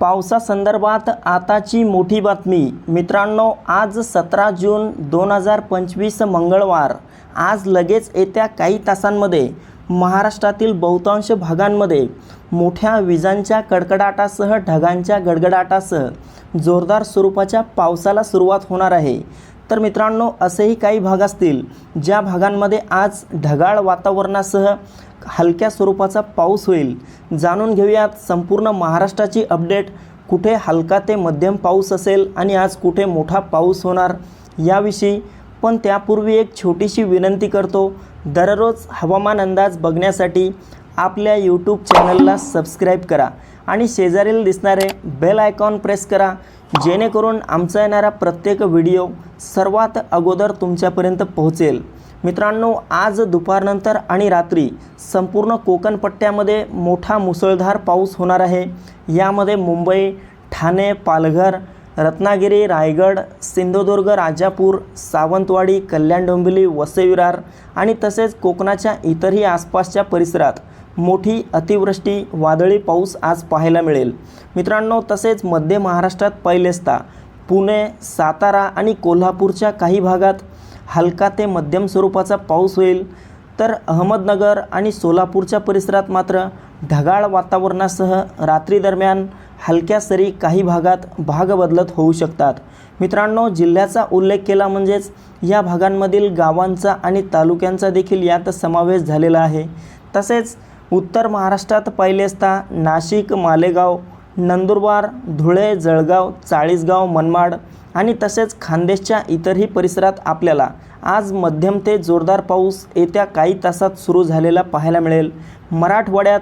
पावसासंदर्भात आताची मोठी बातमी. मित्रांनो आज सतरा जून दोन हजार पंचवीस मंगळवार. आज लगेच येत्या काही तासांमध्ये महाराष्ट्रातील बहुतांश भागांमध्ये मोठ्या विजांच्या कडकडाटासह ढगांच्या गडगडाटासह जोरदार स्वरूपाच्या पावसाला सुरुवात होणार आहे. तर मित्रांनो असेही काही भाग असतील ज्या भागांमध्ये आज ढगाळ वातावरणासह हलक्या स्वरूपाचा पाऊस होईल. जाणून घेऊयात संपूर्ण महाराष्ट्राची अपडेट. कुठे हलका ते मध्यम पाऊस असेल आणि आज कुठे मोठा पाऊस होणार याविषयी पण त्यापूर्वी एक छोटीशी विनंती करतो. दररोज हवामान अंदाज बघण्यासाठी आपल्या यूट्यूब चॅनलला सबस्क्राईब करा आणि शेजारील दिसणारे बेल आयकॉन प्रेस करा. जेणेकरून आमचा येणारा प्रत्येक व्हिडिओ सर्वात अगोदर तुमच्यापर्यंत पोहोचेल. मित्रांनो आज दुपारनंतर आणि रात्री संपूर्ण कोकणपट्ट्यामध्ये मोठा मुसळधार पाऊस होणार आहे. यामध्ये मुंबई ठाणे पालघर रत्नागिरी रायगड सिंधुदुर्ग राजापूर सावंतवाडी कल्याण डोंबिवली वसई विरार आणि तसेच कोकणाच्या इतरही आसपासच्या परिसरात मोठी अतिवृष्टी वादळी पाऊस आज पाहायला मिळेल. मित्रांनो तसेच मध्य महाराष्ट्रात पहिलेचता पुणे सातारा आणि कोल्हापूरच्या काही भागात हलका ते मध्यम स्वरूपाचा पाऊस होईल. तर अहमदनगर आणि सोलापूरच्या परिसरात मात्र ढगाळ वातावरणासह रात्री दरम्यान हलक्या सरी काही भागात भाग बदलत होऊ शकतात. मित्रांनो जिल्ह्याचा उल्लेख केला म्हणजेच या भागांमधील गावांचा आणि तालुक्यांचा देखील यात समावेश झालेला आहे. तसेच उत्तर महाराष्ट्रात पाहिले असता नाशिक मालेगाव नंदुरबार धुळे जळगाव चाळीसगाव मनमाड आणि तसेच खानदेशच्या इतरही परिसरात आपल्याला आज मध्यम ते जोरदार पाऊस येत्या काही तासात सुरू झालेला पाहायला मिळेल. मराठवाड्यात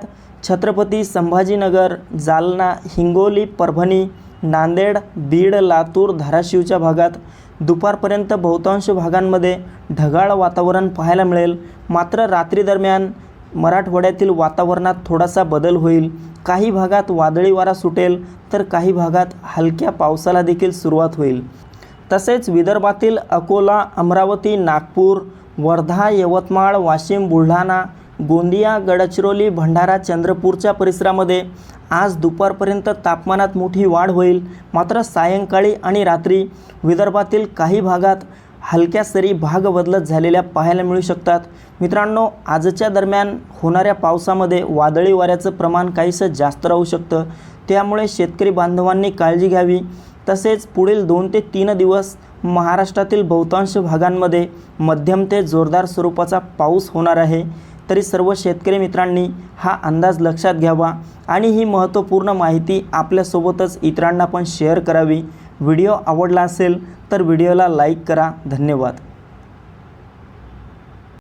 छत्रपती संभाजीनगर जालना हिंगोली परभणी नांदेड बीड लातूर धाराशिवच्या भागात दुपारपर्यंत बहुतांश भागांमध्ये ढगाळ वातावरण पाहायला मिळेल. मात्र रात्रीदरम्यान मराठवाड्यातील वातावरणात थोडासा बदल होईल. काही भागात वादळी वारा सुटेल तर काही भागात हलक्या पावसाला देखील सुरुवात होईल. तसेच विदर्भातील अकोला अमरावती नागपूर वर्धा यवतमाळ वाशिम बुलढाणा गोंदिया गडचिरोली भंडारा चंद्रपूरच्या परिसरामध्ये आज दुपारपर्यंत तापमानात मोठी वाढ होईल. मात्र सायंकाळी आणि रात्री विदर्भातील काही भागात हलक्या सरी भाग बदलत झालेल्या पाहायला मिळू शकतात. मित्रांनो आजच्या दरम्यान होणाऱ्या पावसामध्ये वादळी वाऱ्याचं प्रमाण काहीसं जास्त राहू शकतं. त्यामुळे शेतकरी बांधवांनी काळजी घ्यावी. तसेच पुढील दोन ते तीन दिवस महाराष्ट्रातील बहुतांश भागांमध्ये मध्यम ते जोरदार स्वरूपाचा पाऊस होणार आहे. तरी सर्व शेतकरी मित्रांनी हा अंदाज लक्षात घ्यावा आणि ही महत्त्वपूर्ण माहिती आपल्यासोबतच इतरांना पण शेअर करावी. व्हिडिओ आवडला असेल तर व्हिडिओला लाईक करा. धन्यवाद.